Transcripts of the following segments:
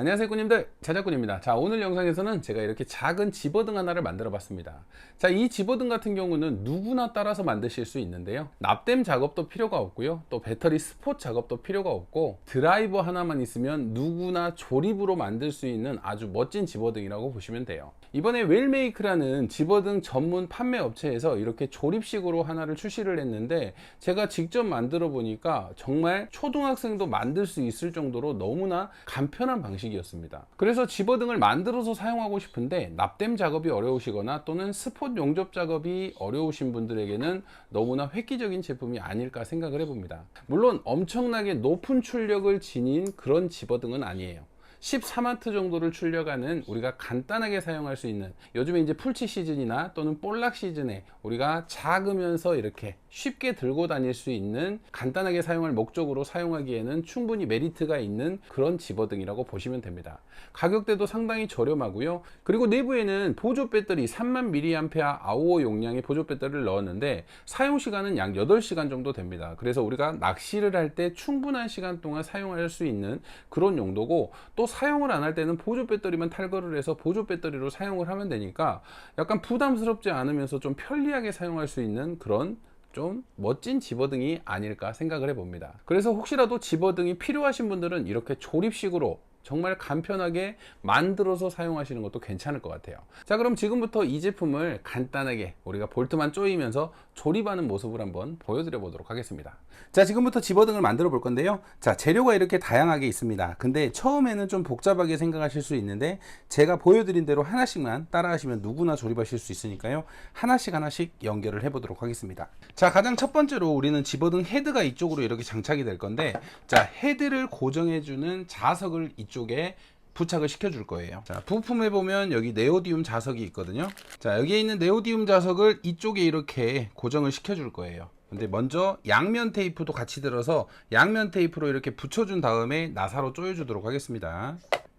안녕하세요 꾸님들. 자작꾼입니다. 자 오늘 영상에서는 제가 이렇게 작은 집어등 하나를 만들어 봤습니다. 자이 집어등 같은 경우는 누구나 따라서 만드실 수 있는데요. 납땜 작업도 필요가 없고요. 또 배터리 스폿 작업도 필요가 없고 드라이버 하나만 있으면 누구나 조립으로 만들 수 있는 아주 멋진 집어등이라고 보시면 돼요. 이번에 웰메이크라는 집어등 전문 판매 업체에서 이렇게 조립식으로 하나를 출시를 했는데 제가 직접 만들어 보니까 정말 초등학생도 만들 수 있을 정도로 너무나 간편한 방식 이었습니다. 그래서 집어등을 만들어서 사용하고 싶은데 납땜 작업이 어려우시거나 또는 스폿 용접 작업이 어려우신 분들에게는 너무나 획기적인 제품이 아닐까 생각을 해봅니다. 물론 엄청나게 높은 출력을 지닌 그런 집어등은 아니에요. 14마트 정도를 출력하는 우리가 간단하게 사용할 수 있는 요즘에 이제 풀치 시즌이나 또는 볼락 시즌에 우리가 작으면서 이렇게 쉽게 들고 다닐 수 있는 간단하게 사용할 목적으로 사용하기에는 충분히 메리트가 있는 그런 집어등이라고 보시면 됩니다. 가격대도 상당히 저렴하고요. 그리고 내부에는 보조 배터리 3만 mAh 용량의 보조 배터리를 넣었는데 사용 시간은 약 8시간 정도 됩니다. 그래서 우리가 낚시를 할 때 충분한 시간 동안 사용할 수 있는 그런 용도고 또 사용을 안 할 때는 보조 배터리만 탈거를 해서 보조 배터리로 사용을 하면 되니까 약간 부담스럽지 않으면서 좀 편리하게 사용할 수 있는 그런 좀 멋진 집어등이 아닐까 생각을 해봅니다. 그래서 혹시라도 집어등이 필요하신 분들은 이렇게 조립식으로 정말 간편하게 만들어서 사용하시는 것도 괜찮을 것 같아요. 자, 그럼 지금부터 이 제품을 간단하게 우리가 볼트만 조이면서 조립하는 모습을 한번 보여드려 보도록 하겠습니다. 자, 지금부터 집어등을 만들어 볼 건데요. 자, 재료가 이렇게 다양하게 있습니다. 근데 처음에는 좀 복잡하게 생각하실 수 있는데 제가 보여드린 대로 하나씩만 따라하시면 누구나 조립하실 수 있으니까요. 하나씩 하나씩 연결을 해 보도록 하겠습니다. 자, 가장 첫 번째로 우리는 집어등 헤드가 이쪽으로 이렇게 장착이 될 건데 자, 헤드를 고정해 주는 자석을 이쪽 에 부착을 시켜줄 거예요. 자, 부품에 보면 여기 네오디움 자석이 있거든요. 자, 여기에 있는 네오디움 자석을 이쪽에 이렇게 고정을 시켜줄 거예요. 근데 먼저 양면 테이프도 같이 들어서 양면 테이프로 이렇게 붙여준 다음에 나사로 조여주도록 하겠습니다.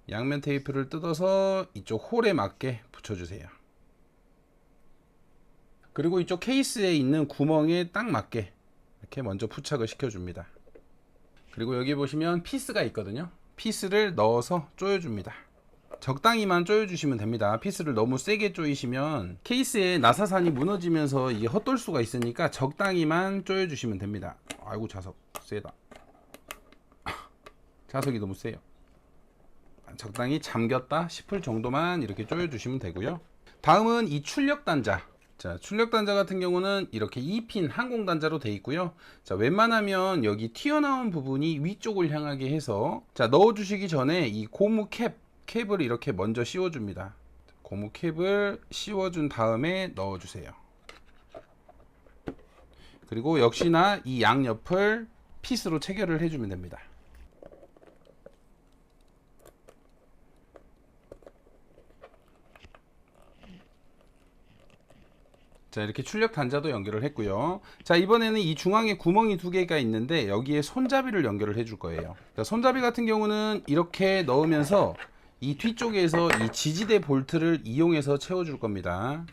양면 테이프를 뜯어서 이쪽 홀에 맞게 붙여주세요. 그리고 이쪽 케이스에 있는 구멍에 딱 맞게 이렇게 먼저 부착을 시켜줍니다. 그리고 여기 보시면 피스가 있거든요. 피스를 넣어서 조여줍니다. 적당히만 조여주시면 됩니다. 피스를 너무 세게 조이시면 케이스에 나사산이 무너지면서 이게 헛돌 수가 있으니까 적당히만 조여주시면 됩니다. 아이고 자석 세다. 자석이 너무 세요. 적당히 잠겼다 싶을 정도만 이렇게 조여주시면 되고요. 다음은 이 출력 단자. 자, 출력 단자 같은 경우는 이렇게 2핀 항공 단자로 되어 있고요. 자, 웬만하면 여기 튀어나온 부분이 위쪽을 향하게 해서 자, 넣어 주시기 전에 이 고무 캡 캡을 이렇게 먼저 씌워 줍니다. 고무 캡을 씌워 준 다음에 넣어 주세요. 그리고 역시나 이 양옆을 피스로 체결을 해 주면 됩니다. 자 이렇게 출력 단자도 연결을 했고요. 자 이번에는 이 중앙에 구멍이 두 개가 있는데 여기에 손잡이를 연결을 해줄 거예요. 자, 손잡이 같은 경우는 이렇게 넣으면서 이 뒤쪽에서 이 지지대 볼트를 이용해서 채워줄 겁니다.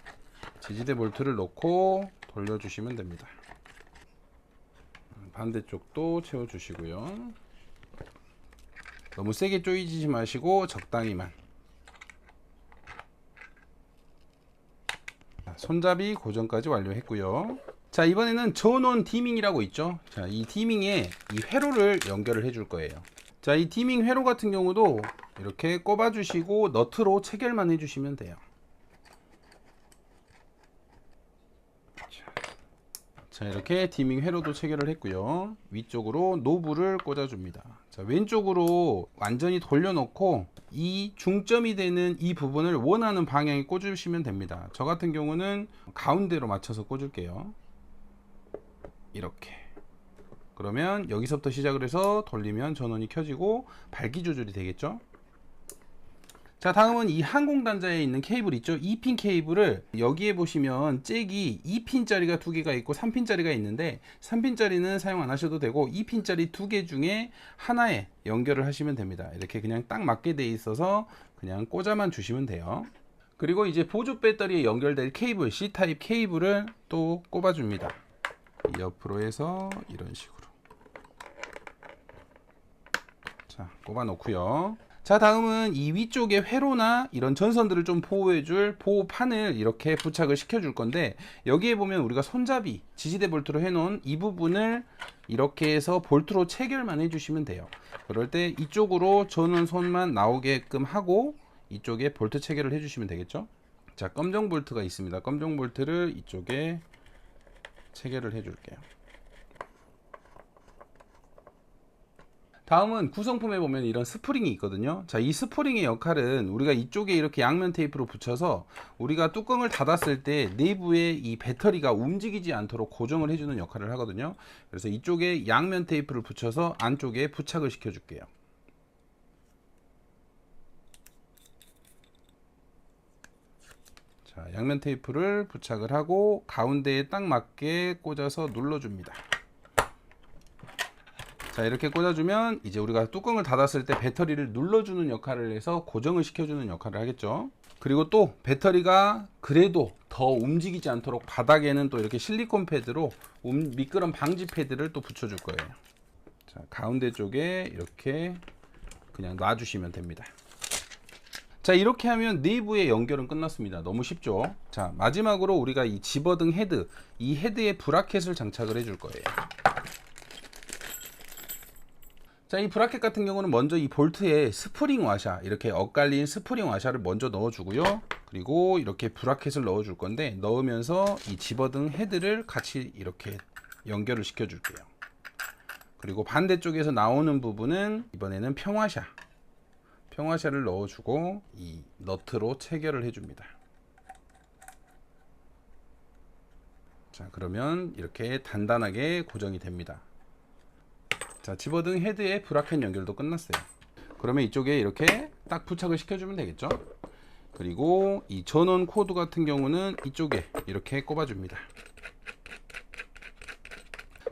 지지대 볼트를 넣고 돌려주시면 됩니다. 반대쪽도 채워주시고요. 너무 세게 조이지 마시고 적당히만 손잡이 고정까지 완료했고요. 자 이번에는 전원 디밍이라고 있죠. 자이 디밍에 이 회로를 연결을 해줄 거예요. 자이 디밍 회로 같은 경우도 이렇게 꼽아 주시고 너트로 체결만 해주시면 돼요. 자 이렇게 디밍 회로도 체결을 했고요. 위쪽으로 노브를 꽂아줍니다. 자 왼쪽으로 완전히 돌려놓고 이 중점이 되는 이 부분을 원하는 방향에 꽂으시면 됩니다. 저 같은 경우는 가운데로 맞춰서 꽂을게요. 이렇게. 그러면 여기서부터 시작을 해서 돌리면 전원이 켜지고 밝기 조절이 되겠죠 자 다음은 이 항공 단자에 있는 케이블 있죠? 2핀 케이블을 여기에 보시면 잭이 2핀짜리가 두 개가 있고 3핀짜리가 있는데 3핀짜리는 사용 안 하셔도 되고 2핀짜리 두 개 중에 하나에 연결을 하시면 됩니다. 이렇게 그냥 딱 맞게 돼 있어서 그냥 꽂아만 주시면 돼요. 그리고 이제 보조 배터리에 연결될 케이블 C타입 케이블을 또 꼽아 줍니다. 옆으로 해서 이런 식으로. 자 꼽아 놓고요 자 다음은 이 위쪽에 회로나 이런 전선들을 좀 보호해줄 보호판을 이렇게 부착을 시켜줄 건데 여기에 보면 우리가 손잡이 지지대 볼트로 해놓은 이 부분을 이렇게 해서 볼트로 체결만 해주시면 돼요. 그럴 때 이쪽으로 저는 손만 나오게끔 하고 이쪽에 볼트 체결을 해주시면 되겠죠? 자 검정 볼트가 있습니다. 검정 볼트를 이쪽에 체결을 해줄게요 다음은 구성품에 보면 이런 스프링이 있거든요. 자, 이 스프링의 역할은 우리가 이쪽에 이렇게 양면 테이프로 붙여서 우리가 뚜껑을 닫았을 때 내부에 이 배터리가 움직이지 않도록 고정을 해주는 역할을 하거든요. 그래서 이쪽에 양면 테이프를 붙여서 안쪽에 부착을 시켜 줄게요. 자, 양면 테이프를 부착을 하고 가운데에 딱 맞게 꽂아서 눌러줍니다. 자 이렇게 꽂아주면 이제 우리가 뚜껑을 닫았을 때 배터리를 눌러주는 역할을 해서 고정을 시켜주는 역할을 하겠죠. 그리고 또 배터리가 그래도 더 움직이지 않도록 바닥에는 또 이렇게 실리콘 패드로 음, 미끄럼 방지 패드를 또 붙여줄 거예요. 자 가운데 쪽에 이렇게 그냥 놔주시면 됩니다. 자 이렇게 하면 내부의 연결은 끝났습니다. 너무 쉽죠? 자 마지막으로 우리가 이 집어등 헤드 이 헤드에 브라켓을 장착을 해줄 거예요 자, 이 브라켓 같은 경우는 먼저 이 볼트에 스프링 와샤, 이렇게 엇갈린 스프링 와샤를 먼저 넣어주고요. 그리고 이렇게 브라켓을 넣어줄 건데, 넣으면서 이 집어등 헤드를 같이 이렇게 연결을 시켜줄게요. 그리고 반대쪽에서 나오는 부분은 이번에는 평화샤. 평화샤를 넣어주고, 이 너트로 체결을 해줍니다. 자, 그러면 이렇게 단단하게 고정이 됩니다. 자, 집어등 헤드에 브라켓 연결도 끝났어요. 그러면 이쪽에 이렇게 딱 부착을 시켜주면 되겠죠. 그리고 이 전원 코드 같은 경우는 이쪽에 이렇게 꼽아줍니다.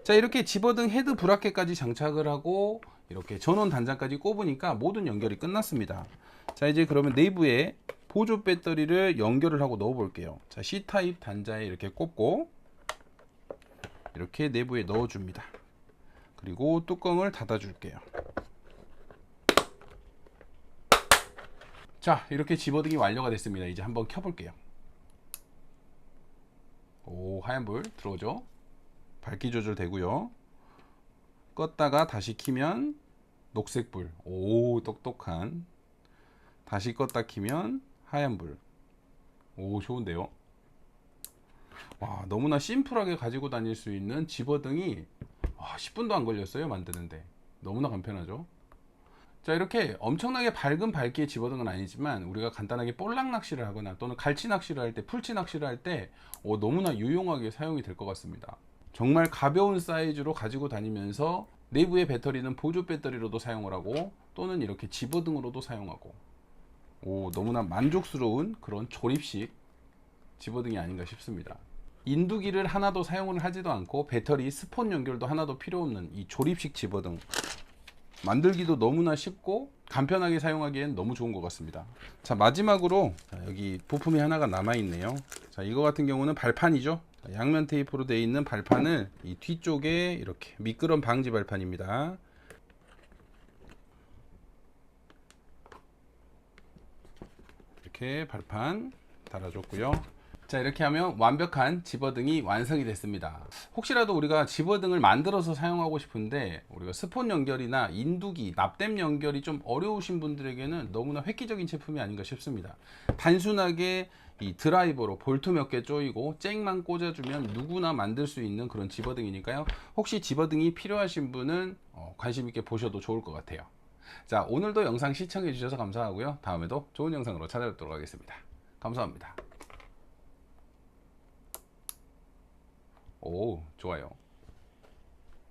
자, 이렇게 집어등 헤드 브라켓까지 장착을 하고 이렇게 전원 단자까지 꼽으니까 모든 연결이 끝났습니다. 자, 이제 그러면 내부에 보조 배터리를 연결을 하고 넣어 볼게요. 자, C타입 단자에 이렇게 꼽고 이렇게 내부에 넣어 줍니다. 그리고 뚜껑을 닫아 줄게요. 자 이렇게 집어등이 완료가 됐습니다. 이제 한번 켜볼게요. 오 하얀불 들어오죠? 밝기 조절 되고요. 껐다가 다시 키면 녹색불. 오 똑똑한. 다시 껐다 키면 하얀불. 오 좋은데요? 와 너무나 심플하게 가지고 다닐 수 있는 집어등이 아, 10분도 안 걸렸어요 만드는데. 너무나 간편하죠? 자 이렇게 엄청나게 밝은 밝기에 집어든 건 아니지만 우리가 간단하게 볼락 낚시를 하거나 또는 갈치 낚시를 할 때 풀치 낚시를 할때 어, 너무나 유용하게 사용이 될 것 같습니다. 정말 가벼운 사이즈로 가지고 다니면서 내부의 배터리는 보조 배터리로도 사용을 하고 또는 이렇게 집어등으로도 사용하고. 오 너무나 만족스러운 그런 조립식 집어등이 아닌가 싶습니다 인두기를 하나도 사용을 하지도 않고 배터리 스폰 연결도 하나도 필요 없는 이 조립식 집어등. 만들기도 너무나 쉽고 간편하게 사용하기엔 너무 좋은 것 같습니다. 자 마지막으로 자, 여기 부품이 하나가 남아 있네요. 자 이거 같은 경우는 발판이죠? 자, 양면 테이프로 되어 있는 발판을 이 뒤쪽에 이렇게 미끄럼 방지 발판입니다. 이렇게 발판 달아줬고요 자 이렇게 하면 완벽한 집어등이 완성이 됐습니다. 혹시라도 우리가 집어등을 만들어서 사용하고 싶은데 우리가 스폰 연결이나 인두기 납땜 연결이 좀 어려우신 분들에게는 너무나 획기적인 제품이 아닌가 싶습니다. 단순하게 이 드라이버로 볼트 몇 개 조이고 잭만 꽂아주면 누구나 만들 수 있는 그런 집어등이니까요. 혹시 집어등이 필요하신 분은 어, 관심 있게 보셔도 좋을 것 같아요. 자 오늘도 영상 시청해 주셔서 감사하고요. 다음에도 좋은 영상으로 찾아뵙도록 하겠습니다. 감사합니다 오, 좋아요.